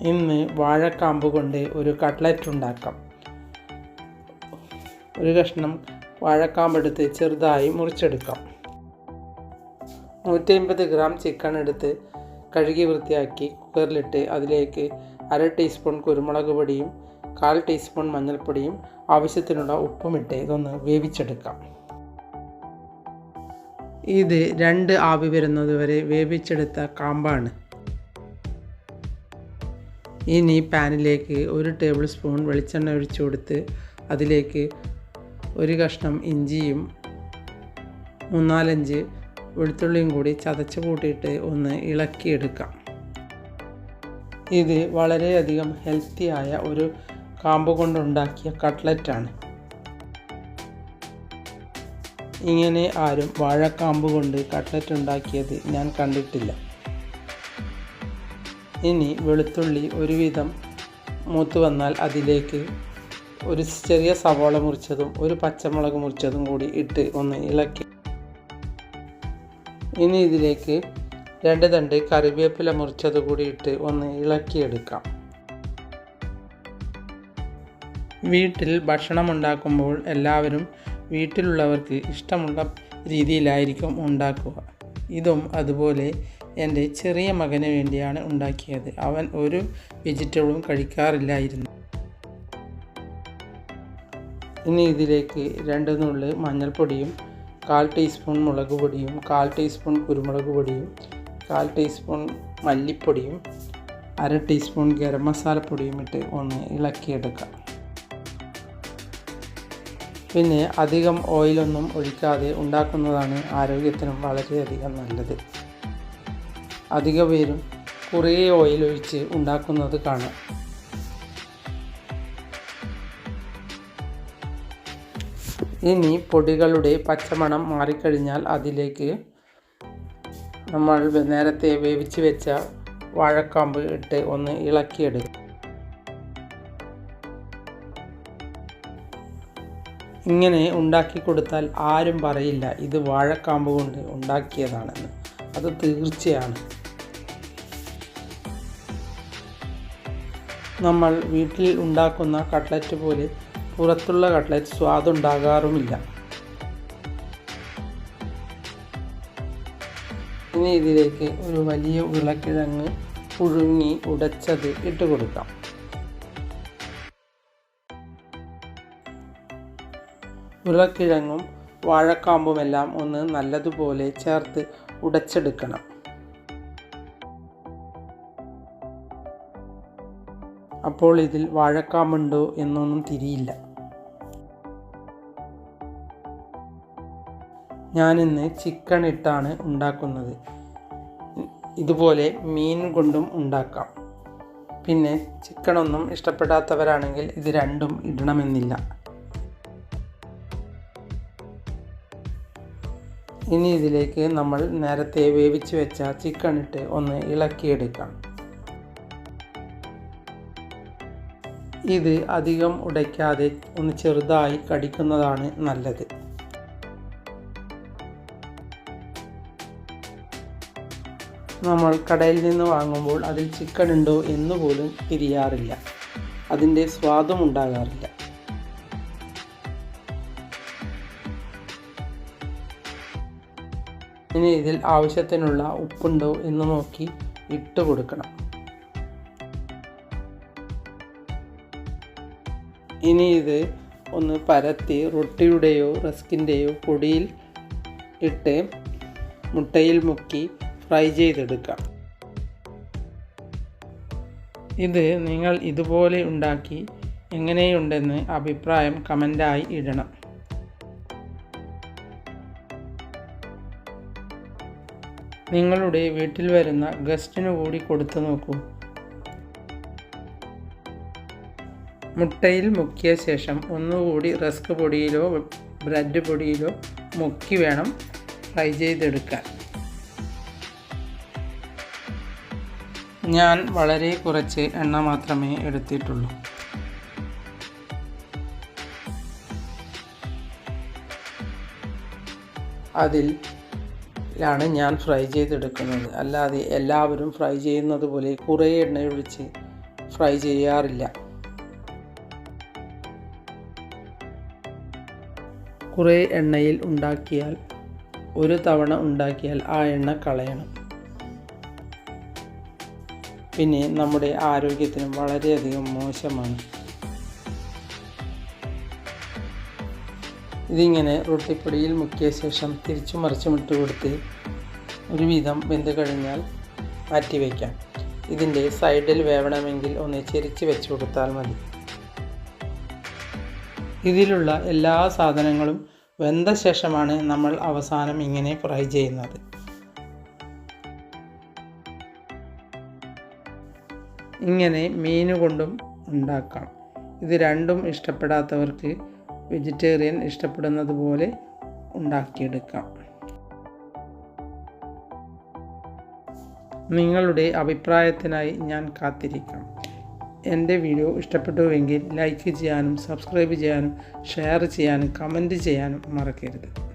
ഇന്ന് വാഴക്കാമ്പ് കൊണ്ട് ഒരു കട്ട്ലറ്റ് ഉണ്ടാക്കാം. ഒരു കഷ്ണം വാഴക്കാമ്പെടുത്ത് ചെറുതായി മുറിച്ചെടുക്കാം. നൂറ്റി അമ്പത് ഗ്രാം ചിക്കൻ എടുത്ത് കഴുകി വൃത്തിയാക്കി കുക്കറിലിട്ട് അതിലേക്ക് അര ടീസ്പൂൺ കുരുമുളക് പൊടിയും കാൽ ടീസ്പൂൺ മഞ്ഞൾപ്പൊടിയും ആവശ്യത്തിനുള്ള ഉപ്പുമിട്ട് ഇതൊന്ന് വേവിച്ചെടുക്കാം. ഇത് രണ്ട് ആവി വരുന്നത് വരെ വേവിച്ചെടുത്ത കാമ്പാണ്. ഇനി പാനിലേക്ക് ഒരു ടേബിൾ സ്പൂൺ വെളിച്ചെണ്ണ ഒഴിച്ചു കൊടുത്ത് അതിലേക്ക് ഒരു കഷ്ണം ഇഞ്ചിയും മൂന്നാലഞ്ച് വെളുത്തുള്ളിയും കൂടി ചതച്ച് കൂട്ടിയിട്ട് ഒന്ന് ഇളക്കിയെടുക്കാം. ഇത് വളരെയധികം ഹെൽത്തിയായ ഒരു കാമ്പ് കൊണ്ടുണ്ടാക്കിയ കട്ട്ലറ്റാണ്. ഇങ്ങനെ ആരും വാഴക്കാമ്പ് കൊണ്ട് കട്ട്ലറ്റ് ഉണ്ടാക്കിയത് ഞാൻ കണ്ടിട്ടില്ല. ഇനി വെളുത്തുള്ളി ഒരുവിധം മൂത്ത് വന്നാൽ അതിലേക്ക് ഒരു ചെറിയ സവാള മുറിച്ചതും ഒരു പച്ചമുളക് മുറിച്ചതും കൂടി ഇട്ട് ഒന്ന് ഇളക്കി. ഇനി ഇതിലേക്ക് രണ്ട് തണ്ട് കറിവേപ്പില മുറിച്ചത് കൂടി ഇട്ട് ഒന്ന് ഇളക്കിയെടുക്കാം. വീട്ടിൽ ഭക്ഷണം ഉണ്ടാക്കുമ്പോൾ എല്ലാവരും വീട്ടിലുള്ളവർക്ക് ഇഷ്ടമുള്ള രീതിയിലായിരിക്കും ഉണ്ടാക്കുക. ഇതും അതുപോലെ എന്റെ ചെറിയ മകന് വേണ്ടിയാണ് ഉണ്ടാക്കിയത്. അവൻ ഒരു വെജിറ്റബിളും കഴിക്കാറില്ലായിരുന്നു. ഇനി ഇതിലേക്ക് രണ്ട് നുള്ളി മഞ്ഞൾപ്പൊടിയും കാൽ ടീസ്പൂൺ മുളക് പൊടിയും കാൽ ടീസ്പൂൺ കുരുമുളക് പൊടിയും കാൽ ടീസ്പൂൺ മല്ലിപ്പൊടിയും അര ടീസ്പൂൺ ഗരം മസാലപ്പൊടിയും ഇട്ട് ഒന്ന് ഇളക്കിയെടുക്കാം. പിന്നെ അധികം ഓയിലൊന്നും ഒഴിക്കാതെ ഉണ്ടാക്കുന്നതാണ് ആരോഗ്യത്തിനും വളരെയധികം നല്ലത്. അധിക പേരും കുറേ ഓയിൽ ഒഴിച്ച് ഉണ്ടാക്കുന്നത് കാണാം. ഇനി പൊടികളുടെ പച്ചമണം മാറിക്കഴിഞ്ഞാൽ അതിലേക്ക് നമ്മൾ നേരത്തെ വേവിച്ച് വെച്ച വാഴക്കാമ്പ് ഇട്ട് ഒന്ന് ഇളക്കിയെടുക്കും. ഇങ്ങനെ ഉണ്ടാക്കി കൊടുത്താൽ ആരും പറയില്ല ഇത് വാഴക്കാമ്പ് കൊണ്ട് ഉണ്ടാക്കിയതാണെന്ന്. അത് തീർച്ചയാണ്. നമ്മൾ വീട്ടിൽ ഉണ്ടാക്കുന്ന കട്ട്ലറ്റ് പോലെ പുറത്തുള്ള കട്ട്ലറ്റ് സ്വാദുണ്ടാകാറുമില്ല ഇനി ഇതിലേക്ക് ഒരു വലിയ ഉരുളക്കിഴങ്ങ് പുഴുങ്ങി ഉടച്ചത് ഇട്ട് കൊടുക്കാം. ഉരുളക്കിഴങ്ങും വാഴക്കാമ്പുമെല്ലാം ഒന്ന് നല്ലതുപോലെ ചേർത്ത് ഉടച്ചെടുക്കണം. അപ്പോൾ ഇതിൽ വാഴക്കാമ്പുണ്ടോ എന്നൊന്നും തിരിയില്ല. ഞാനിന്ന് ചിക്കൻ ഇട്ടാണ് ഉണ്ടാക്കുന്നത്. ഇതുപോലെ മീൻ കൊണ്ടും ഉണ്ടാക്കാം. പിന്നെ ചിക്കനൊന്നും ഇഷ്ടപ്പെടാത്തവരാണെങ്കിൽ ഇത് രണ്ടും ഇടണമെന്നില്ല. ഇനി ഇതിലേക്ക് നമ്മൾ നേരത്തെ വേവിച്ച് വെച്ച ചിക്കൻ ഇട്ട് ഒന്ന് ഇളക്കിയെടുക്കാം. ഇത് അധികം ഉടയ്ക്കാതെ ഒന്ന് ചെറുതായി കടിക്കുന്നതാണ് നല്ലത്. നമ്മൾ കടയിൽ നിന്ന് വാങ്ങുമ്പോൾ അതിൽ ചിക്കൻ ഉണ്ടോ എന്ന് പോലും തിരിയാറില്ല. അതിന്റെ സ്വാദും ഉണ്ടാകാറില്ല. ഇനി ഇതിൽ ആവശ്യത്തിനുള്ള ഉപ്പുണ്ടോ എന്ന് നോക്കി ഇട്ട് കൊടുക്കണം. ഇനി ഇത് ഒന്ന് പരത്തി റൊട്ടിയുടെയോ റസ്കിന്റെയോ പൊടിയിൽ ഇട്ട് മുട്ടയിൽ മുക്കി ഫ്രൈ ചെയ്തെടുക്കാം. ഇത് നിങ്ങൾ ഇതുപോലെ ഉണ്ടാക്കി എങ്ങനെയുണ്ടെന്ന് അഭിപ്രായം കമന്റായി ഇടണം. നിങ്ങളുടെ വീട്ടിൽ വരുന്ന ഗസ്റ്റിനു കൂടി കൊടുത്തു നോക്കൂ. മുട്ടയിൽ മുക്കിയ ശേഷം ഒന്നുകൂടി റസ്ക് പൊടിയിലോ ബ്രെഡ് പൊടിയിലോ മുക്കി വേണം ഫ്രൈ ചെയ്തെടുക്കാൻ. ഞാൻ വളരെ കുറച്ച് എണ്ണ മാത്രമേ എടുത്തിട്ടുള്ളൂ. അതിൽ ലാണ് ഞാൻ ഫ്രൈ ചെയ്തെടുക്കുന്നത്. അല്ലാതെ എല്ലാവരും ഫ്രൈ ചെയ്യുന്നത് പോലെ കുറേ എണ്ണയൊഴിച്ച് ഫ്രൈ ചെയ്യാറില്ല. കുറേ എണ്ണയിൽ ഉണ്ടാക്കിയാൽ ഒരു തവണ ഉണ്ടാക്കിയാൽ ആ എണ്ണ കളയണം. പിന്നെ നമ്മുടെ ആരോഗ്യത്തിനും വളരെയധികം മോശമാണ്. ഇതിങ്ങനെ റൊട്ടിപ്പൊടിയിൽ മുക്കിയ ശേഷം തിരിച്ചു മറിച്ചും ഇട്ട് കൊടുത്ത് ഒരുവിധം വെന്ത് കഴിഞ്ഞാൽ മാറ്റി വയ്ക്കാം. ഇതിന്റെ സൈഡിൽ വേവണമെങ്കിൽ ഒന്ന് ചെരിച്ച് വെച്ച് കൊടുത്താൽ മതി. ഇതിലുള്ള എല്ലാ സാധനങ്ങളും വെന്ത ശേഷമാണ് നമ്മൾ അവസാനം ഇങ്ങനെ ഫ്രൈ ചെയ്യുന്നത്. ഇങ്ങനെ മീൻ കൊണ്ടും ഉണ്ടാക്കാം. ഇത് രണ്ടും ഇഷ്ടപ്പെടാത്തവർക്ക് വെജിറ്റേറിയൻ ഇഷ്ടപ്പെടുന്നത് പോലെ ഉണ്ടാക്കിയെടുക്കാം. നിങ്ങളുടെ അഭിപ്രായത്തിനായി ഞാൻ കാത്തിരിക്കാം. എന്റെ വീഡിയോ ഇഷ്ടപ്പെട്ടുവെങ്കിൽ ലൈക്ക് ചെയ്യാനും സബ്സ്ക്രൈബ് ചെയ്യാനും ഷെയർ ചെയ്യാനും കമന്റ് ചെയ്യാനും മറക്കരുത്.